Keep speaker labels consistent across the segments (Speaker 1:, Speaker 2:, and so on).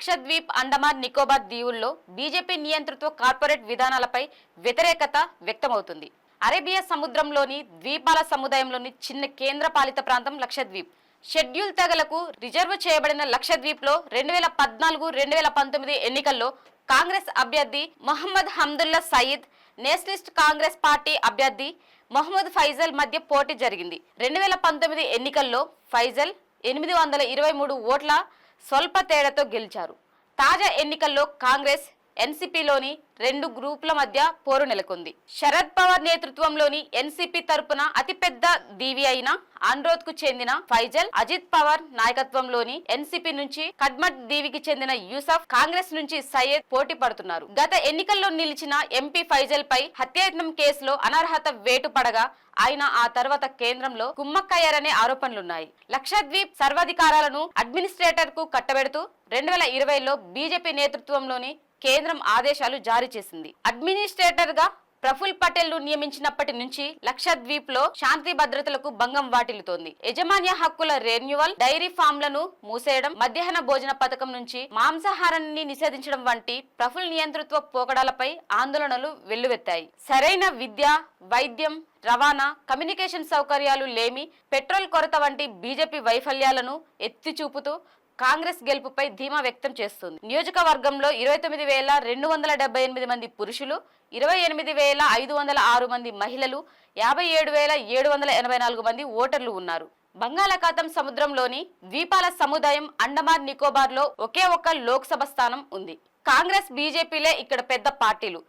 Speaker 1: లక్షద్వీప్ అండమాన్ నికోబార్ దీవుల్లో బీజేపీ నియంతృత్వ కార్పొరేట్ విధానాలపై వ్యతిరేకత వ్యక్తమవుతుంది. అరేబియా సముద్రంలోని ద్వీపాల సముదాయంలోని చిన్న కేంద్ర పాలిత ప్రాంతం లక్షద్వీప్. షెడ్యూల్ తెగలకు రిజర్వ్ చేయబడిన లక్షద్వీప్లో రెండు వేల పద్నాలుగు రెండు వేల పంతొమ్మిది ఎన్నికల్లో కాంగ్రెస్ అభ్యర్థి మొహమ్మద్ హమ్దుల్లా సయీద్ నేషనలిస్ట్ కాంగ్రెస్ పార్టీ అభ్యర్థి మొహమ్మద్ ఫైజల్ మధ్య పోటీ జరిగింది. రెండు వేల పంతొమ్మిది ఎన్నికల్లో ఫైజల్ ఎనిమిది వందల ఇరవై మూడు ఓట్ల స్వల్ప తేడాతో గెలిచారు. తాజా ఎన్నికల్లో కాంగ్రెస్ ఎన్సీపీలోని రెండు గ్రూపుల మధ్య పోరు నెలకొంది. శరద్ పవార్ నేతృత్వంలోని ఎన్సీపీ తరపున అతిపెద్ద దీవి అయిన ఆండ్రోత్కు చెందిన ఫైజల్ అజిత్ పవార్ నాయకత్వంలోని ఎన్సీపీ నుంచి కడ్మట్ దీవికి చెందిన యూసఫ్ కాంగ్రెస్ నుంచి సయ్యద్ పోటీ పడుతున్నారు. గత ఎన్నికల్లో నిలిచిన ఎంపీ ఫైజల్ పై హత్యాయత్నం కేసులో అనర్హత వేటు పడగా ఆయన ఆ తర్వాత కేంద్రంలో కుమ్మక్కయ్యారనే ఆరోపణలున్నాయి. లక్షద్వీప్ సర్వాధికారాలను అడ్మినిస్ట్రేటర్కు కట్టబెడుతూ రెండు వేల ఇరవైలో బీజేపీ నేతృత్వంలోని కేంద్రం ఆదేశాలు జారీ చేసింది. అడ్మినిస్ట్రేటర్గా ప్రఫుల్ పటేల్ను నియమించినప్పటి నుంచి లక్షద్వీప్లో శాంతి భద్రతలకు భంగం వాటిల్లుతోంది. యజమాన్య హక్కుల రెన్యువల్ డైరీ ఫామ్లను మూసేయడం మధ్యాహ్న భోజన పథకం నుంచి మాంసాహారాన్ని నిషేధించడం వంటి ప్రఫుల్ నియంతృత్వ పోకడాలపై ఆందోళనలు వెల్లువెత్తాయి. సరైన విద్య వైద్యం రవాణా కమ్యూనికేషన్ సౌకర్యాలు లేమి పెట్రోల్ కొరత వంటి బీజేపీ వైఫల్యాలను ఎత్తి చూపుతూ కాంగ్రెస్ గెలుపుపై ధీమా వ్యక్తం చేస్తుంది. నియోజకవర్గంలో ఇరవై తొమ్మిది వేల రెండు వందల డెబ్బై ఎనిమిది మంది పురుషులు ఇరవై ఎనిమిది వేల ఐదు వందల ఆరు మంది మహిళలు యాభై ఏడు వేల ఏడు వందల ఎనభై నాలుగు మంది ఓటర్లు ఉన్నారు. బంగాళాఖాతం సముద్రంలోని ద్వీపాల సముదాయం అండమాన్ నికోబార్లో ఒకే ఒక్క లోక్సభ స్థానం ఉంది. కాంగ్రెస్ బీజేపీలే ఇక్కడ పెద్ద పార్టీలు.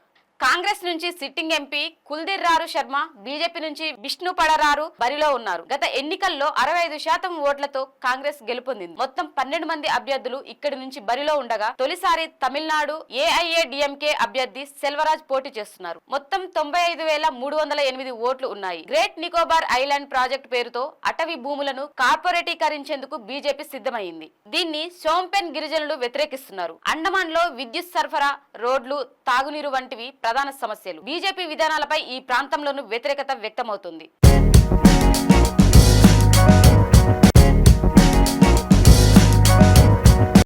Speaker 1: కాంగ్రెస్ నుంచి సిట్టింగ్ ఎంపీ కుల్దీర్ రారు శర్మ బీజేపీ నుంచి విష్ణు పడరారు బరిలో ఉన్నారు. గత ఎన్నికల్లో అరవై ఐదు శాతం ఓట్లతో కాంగ్రెస్ గెలుపొందింది. మొత్తం పన్నెండు మంది అభ్యర్థులు ఇక్కడి నుంచి బరిలో ఉండగా తొలిసారి తమిళనాడు ఏఐఏడిఎంకే అభ్యర్థి సెల్వరాజ్ పోటీ చేస్తున్నారు. మొత్తం తొంభై ఐదు వేల మూడు వందల ఎనిమిది ఓట్లు ఉన్నాయి. గ్రేట్ నికోబార్ ఐలాండ్ ప్రాజెక్ట్ పేరుతో అటవీ భూములను కార్పొరేటీకరించేందుకు బీజేపీ సిద్ధమైంది. దీన్ని సోంపెన్ గిరిజనులు వ్యతిరేకిస్తున్నారు. అండమాన్లో విద్యుత్ సరఫరా రోడ్లు తాగునీరు వంటివి ప్రధాన సమస్యలు. బీజేపీ విధానాలపై ఈ ప్రాంతంలోనూ వ్యతిరేకత వ్యక్తమవుతుంది.